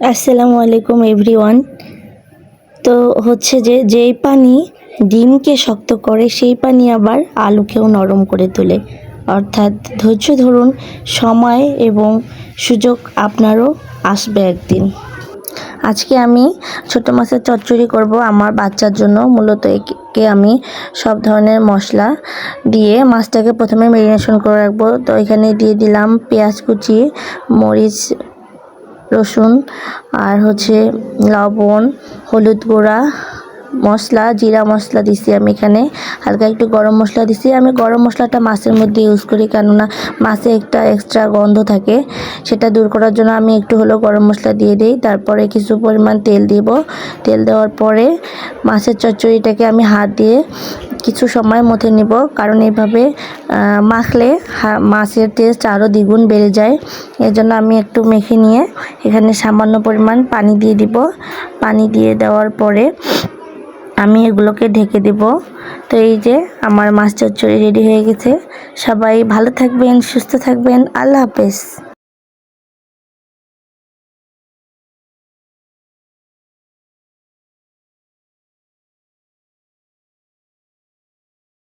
আসসালামু আলাইকুম এভরিওয়ান তো হচ্ছে যে, যেই পানি ডিমকে শক্ত করে, সেই পানি আবার আলুকেও নরম করে তোলে। অর্থাৎ ধৈর্য ধরুন, সময় এবং সুযোগ আপনারও আসবে একদিন। আজকে আমি ছোট মাছের চচ্চড়ি করব। আমার বাচ্চার জন্য মূলত একে আমি সব ধরনের মশলা দিয়ে মাছটাকে প্রথমে ম্যারিনেশন করে রাখব। তো এখানে দিয়ে দিলাম পেঁয়াজ কুচি, মরিচ রসুন আর হচ্ছে লবণ, হলুদ গুঁড়া, মশলা, জিরা মশলা দিছি আমি এখানে। হালকা একটু গরম মশলা দিছি। আমি গরম মশলাটা মাছের মধ্যে ইউজ করি কেননা মাছে একটা এক্সট্রা গন্ধ থাকে। সেটা দূর করার জন্য আমি একটু হলেও গরম মশলা দিয়ে দিই। তারপরে কিছু পরিমাণ তেল দিব। তেল দেওয়ার পরে মাছের চচ্চড়িটাকে আমি হাত দিয়ে কিছু সময় মধ্যে নিব। কারণ এইভাবে মাখলে মাছের টেস্ট আরও দ্বিগুণ বেড়ে যায়। এর জন্য আমি একটু মেখে নিয়ে এখানে সামান্য পরিমাণ পানি দিয়ে দিব। পানি দিয়ে দেওয়ার পরে আমি এগুলোকে ঢেকে দেব। তো এই যে আমার মাছ চচ্চড়ি রেডি হয়ে গেছে। সবাই ভালো থাকবেন, সুস্থ থাকবেন। আল্লাহ হাফেজ।